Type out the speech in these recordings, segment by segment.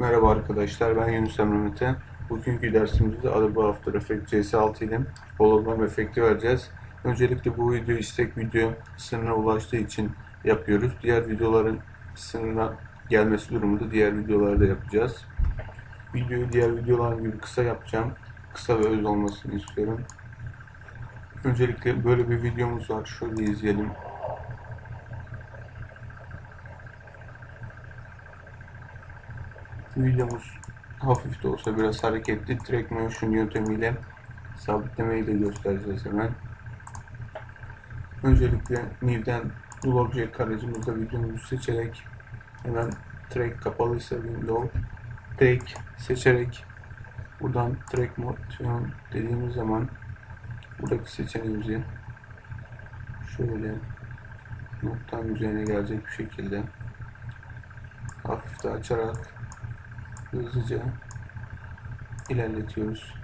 Merhaba arkadaşlar, ben Yunus Emre Mete. Bugünkü dersimizde Adobe After Effects CS6 ile hologram efekti vereceğiz. Öncelikle bu video istek video sınırına ulaştığı için yapıyoruz. Diğer videoların sınırına gelmesi durumunda diğer videolarda yapacağız. Videoyu diğer videolar gibi kısa yapacağım. Kısa ve öz olmasını istiyorum. Öncelikle böyle bir videomuz var. Şöyle izleyelim. Videomuz hafif de olsa biraz hareketli track motion yöntemiyle sabitlemeyi de göstereceğiz hemen. Öncelikle New'den Dual Object aracımızda videomuzu seçerek hemen track kapalıysa window track seçerek buradan track motion dediğimiz zaman buradaki seçeneğimizi şöyle noktanın üzerine gelecek bir şekilde hafif de açarak hızlıca ilerletiyoruz.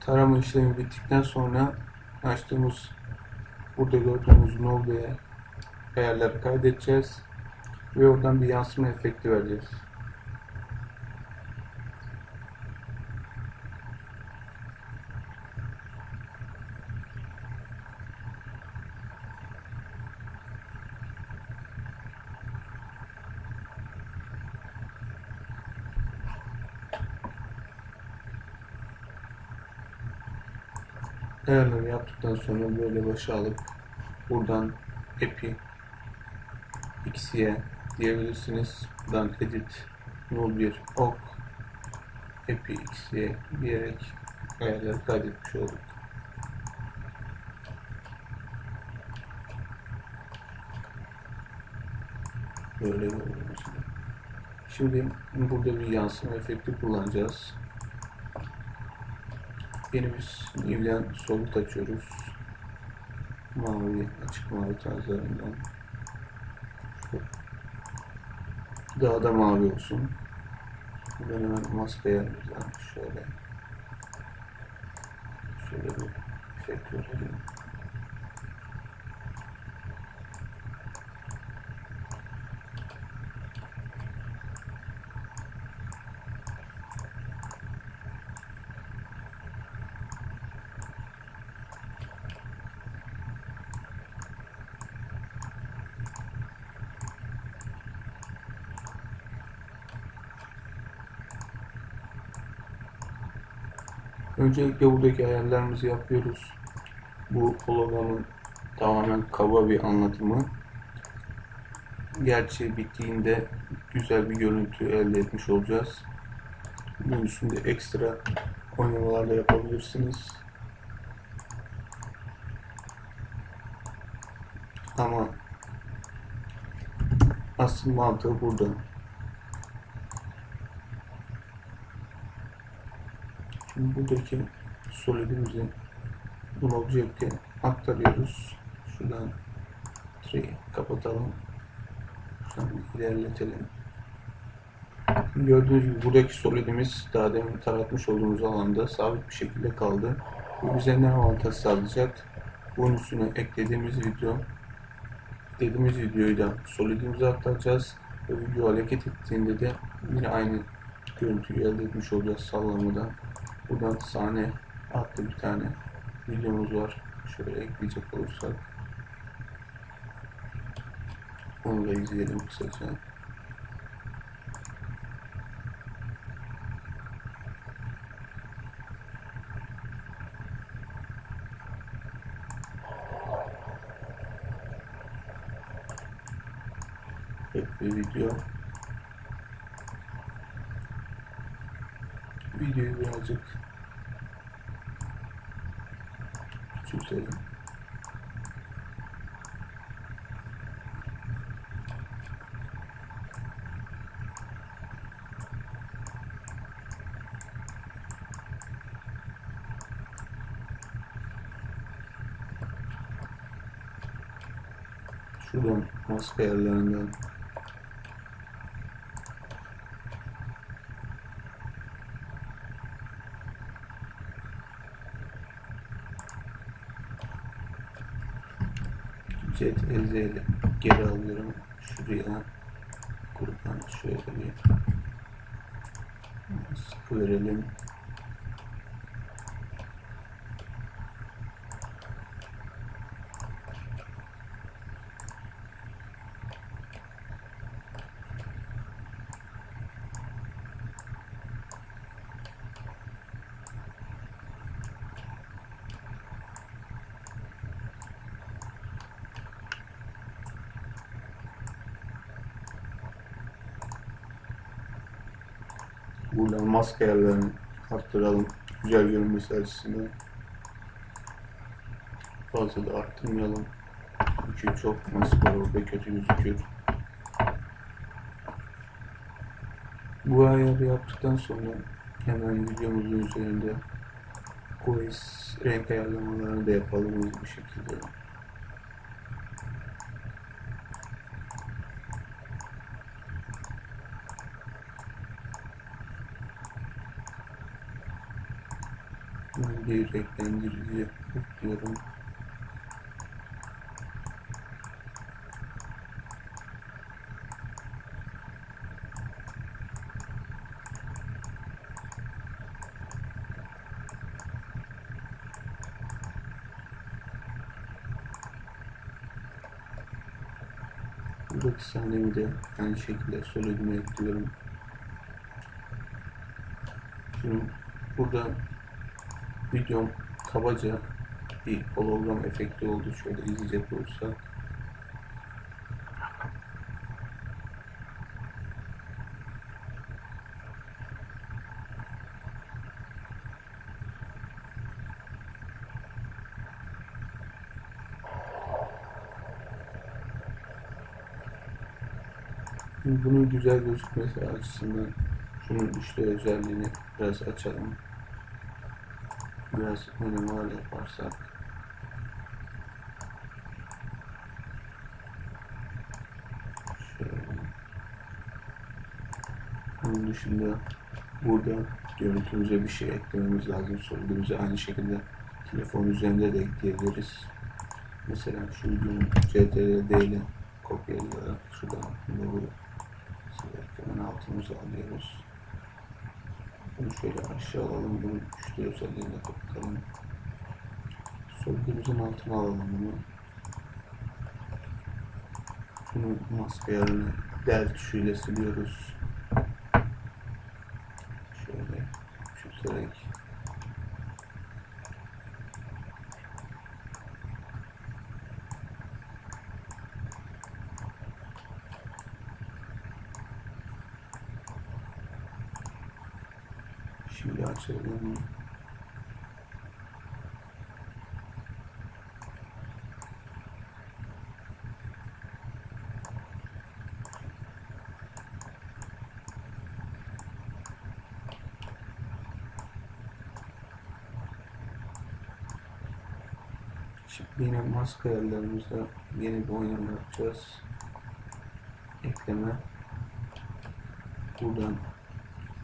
Tarama işlemi bittikten sonra açtığımız burada gördüğümüz Node'ye ayarları kaydedeceğiz ve oradan bir yansıma efekti vereceğiz. Ayarları yaptıktan sonra böyle başa alıp buradan epi x'ye diyebilirsiniz. Buradan edit null bir ok epi x'ye diyerek ayarları kaydetmiş olduk. Böyle gibi. Şimdi burada bir yansıma efekti kullanacağız. Yeni bir Niv'den solut açıyoruz. Mavi, açık mavi tarzlarından. Daha da mavi olsun. Ben hemen maske şöyle şöyle bir efekt verelim. Öncelikle buradaki ayarlarımızı yapıyoruz. Bu hologramın tamamen kaba bir anlatımı. Gerçi bittiğinde güzel bir görüntü elde etmiş olacağız. Bunun üstünde ekstra oynamalar da yapabilirsiniz. Ama asıl mantığı burada. Şimdi buradaki solidimizi object'e aktarıyoruz. Şuradan tree kapatalım. Şuradan ilerletelim. Gördüğünüz gibi buradaki solidimiz daha demin taratmış olduğumuz alanda sabit bir şekilde kaldı. Bu bize ne avantaj sağlayacak? Bunun üstüne eklediğimiz video dediğimiz videoyu da solidimize aktaracağız ve video hareket ettiğinde de yine aynı görüntüyü elde etmiş olacağız sallamadan. Buradan sahne adlı bir tane videomuz var. Şöyle ekleyecek olursak. Onu da izleyelim kısaca. Evet bir video. Videoyu birazcık küçültelim. Şuradan maske ayarlarından CTRZ ile geri alıyorum. Şuraya buradan şöyle bir verelim. Buradan maske ayarlarını arttıralım. Güzel görünmesi açısından. Fazla da arttırmayalım. Çünkü çok maske var orada kötü gözüküyor. Bu ayarı yaptıktan sonra hemen videomuzun üzerinde quiz renk ayarlamalarını da yapalım bir şekilde. Ben bir renklendirici ekliyorum. Buradaki sahnemi de aynı şekilde solidime ekliyorum. Şimdi burada videom kabaca bir hologram efekti oldu. Şöyle izleyecek olursak. Bunun güzel gözükmesi açısından şunun işte özelliğini biraz açalım. Biraz minimal yaparsak. Şöyle. Bunun dışında burada görüntümüze bir şey eklememiz lazım. Sorduğumuzu aynı şekilde telefon üzerinde de ekleyebiliriz. Mesela şu CTRL ile kopyalayarak şuradan bunu hemen altımıza alıyoruz. Bunu şöyle aşağı alalım. Bunu güçlü özelliğine kapatalım. Solduğumuzun altına alalım bunu. Bunu maske yerine del tuşuyla siliyoruz. Şöyle küçülterek Şimdi açalım. Şimdi yine maske ayarlarımızda yeni bir oynama yapacağız. Ekleme. Buradan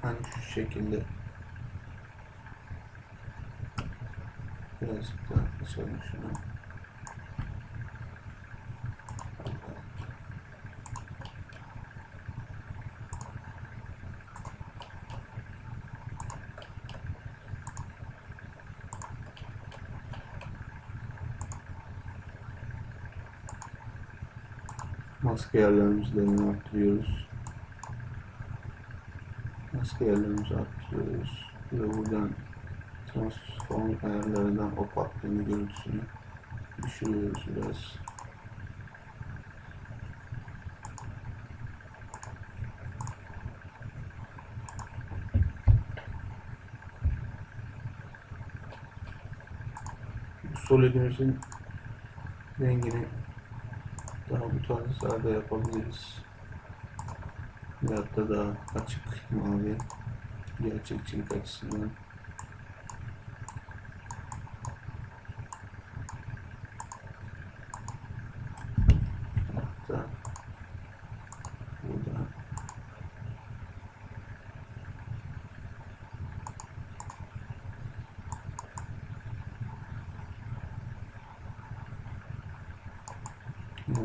hani şu şekilde birazcık daha açalım şunu. Maske ayarlarımızı arttırıyoruz. Maske ayarlarımızı arttırıyoruz. Ve buradan transform ayarlarından opaklığını görüntüsünü düşürüyoruz biraz. Solidimizin rengini daha bu tarzlarda yapabiliriz. Veyahut da daha açık mavi gerçekçilik açısından. Hatta burada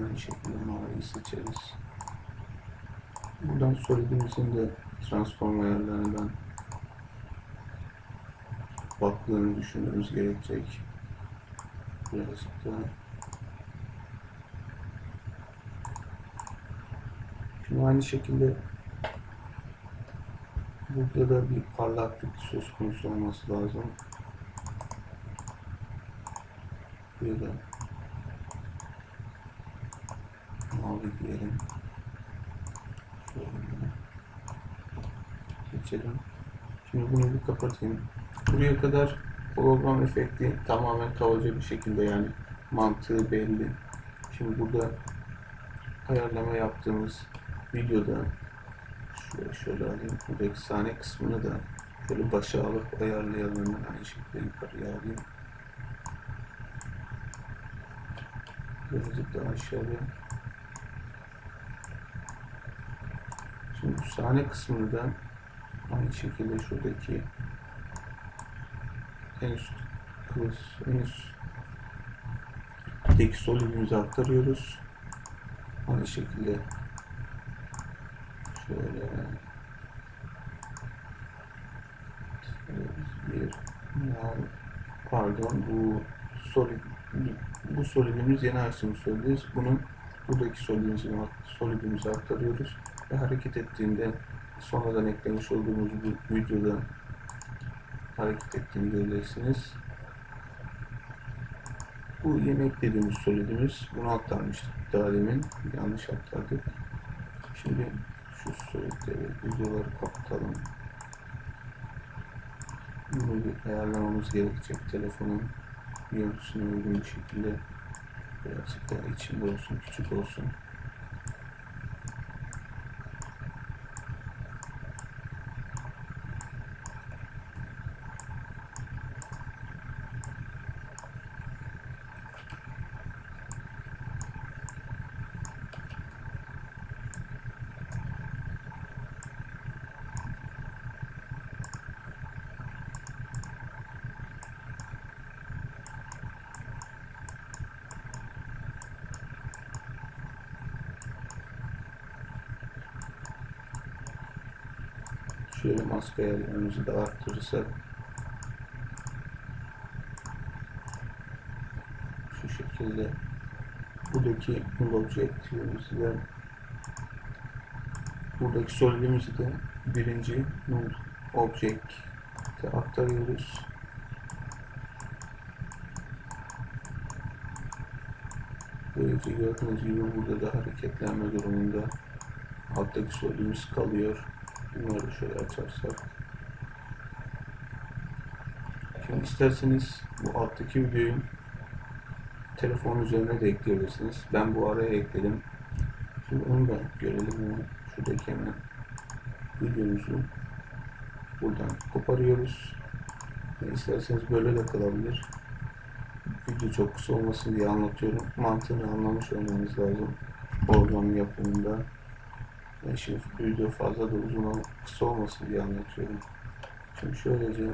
aynı şekilde maviyi seçeriz. Buradan solidimizin de transform ayarlarından baktığını düşünmemiz gerekecek. Birazcık daha Şimdi aynı şekilde burada da bir parlaklık söz konusu olması lazım. Buraya da mavi diyelim. Geçelim. Şimdi bunu bir kapatayım. Buraya kadar hologram efekti tamamen kalıcı bir şekilde yani mantığı belli. Şimdi burada ayarlama yaptığımız videoda şöyle şöyle alayım. Buradaki sahne kısmını da şöyle başa alıp ayarlayalım. Aynı şekilde yukarıya alayım. Birazcık daha aşağıya. Şimdi bu sahne kısmını da aynı şekilde şuradaki en üst kılıç, en üstteki solidimize aktarıyoruz. Aynı şekilde şöyle bir pardon bu solid bu solidimiz yeni açtığımız solidiz. Bunu buradaki solidimize, solidimize aktarıyoruz ve hareket ettiğinde sonradan eklemiş olduğumuz bu videoda hareket ettiğini göreceksiniz. Bu yeni eklediğimiz solidimiz. Bunu aktarmıştık daha demin. Yanlış aktardık. Şimdi şu solidleri, videoları kapatalım. Bunu bir ayarlamamız gerekecek. Telefonun görüntüsüne uygun bir şekilde birazcık daha içinde olsun, küçük olsun. Maske ayarlarımızı da arttırırsak şu şekilde buradaki de buradaki solidimizi de birinci null object'e aktarıyoruz. Böylece gördüğünüz gibi burada da hareketlenme durumunda alttaki solidimiz kalıyor. Bunları şöyle açarsak. Şimdi isterseniz bu alttaki videoyu telefon üzerine de ekleyebilirsiniz. Ben bu araya ekledim. Şimdi onu da görelim. Şuradaki hemen videomuzu buradan koparıyoruz. Yani isterseniz böyle de kalabilir. Video çok kısa olmasın diye anlatıyorum. Mantığını anlamış olmanız lazım. Program yapımında. Ben şimdi video fazla da uzun ol, kısa olmasın diye anlatıyorum. Şimdi şöylece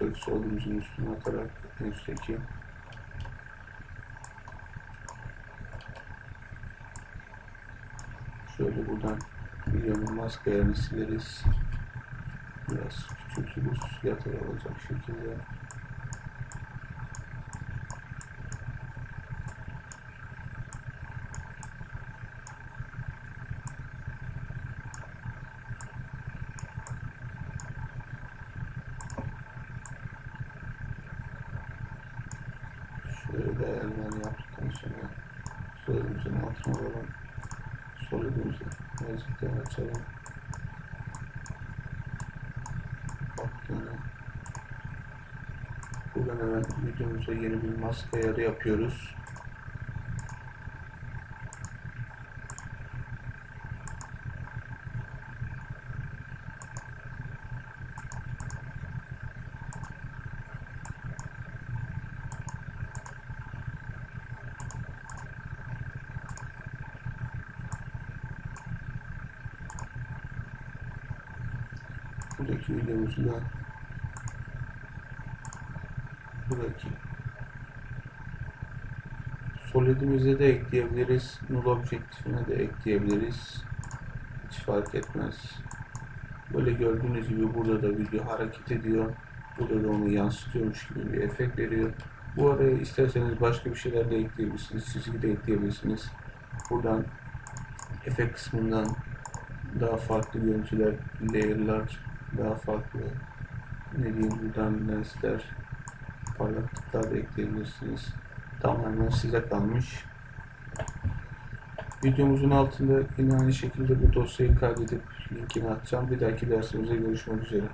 buradaki solumuzun üstüne atarak en üstteki şöyle buradan videonun maske yerini sileriz. Biraz küçültürüz yatay olacak şekilde. Şöyle değerlerini yaptıktan sonra solidimizin altına alalım. Solidimizi daha açalım. Baktığını Buradan hemen videomuza yeni bir maske ayarı yapıyoruz. Buradaki da buradaki Solid'imize de ekleyebiliriz. Null objektifine de ekleyebiliriz. Hiç fark etmez. Böyle gördüğünüz gibi burada da video hareket ediyor. Burada da onu yansıtıyormuş gibi bir efekt veriyor. Bu araya isterseniz başka bir şeyler de ekleyebilirsiniz. Çizgi de ekleyebilirsiniz. Buradan efekt kısmından daha farklı görüntüler, layer'lar, daha farklı ne diyeyim buradan lensler, parlaklıklar da ekleyebilirsiniz. Tamamen size kalmış. Videomuzun altında yine aynı şekilde bu dosyayı kaydedip linkini atacağım. Bir dahaki dersimizde görüşmek üzere.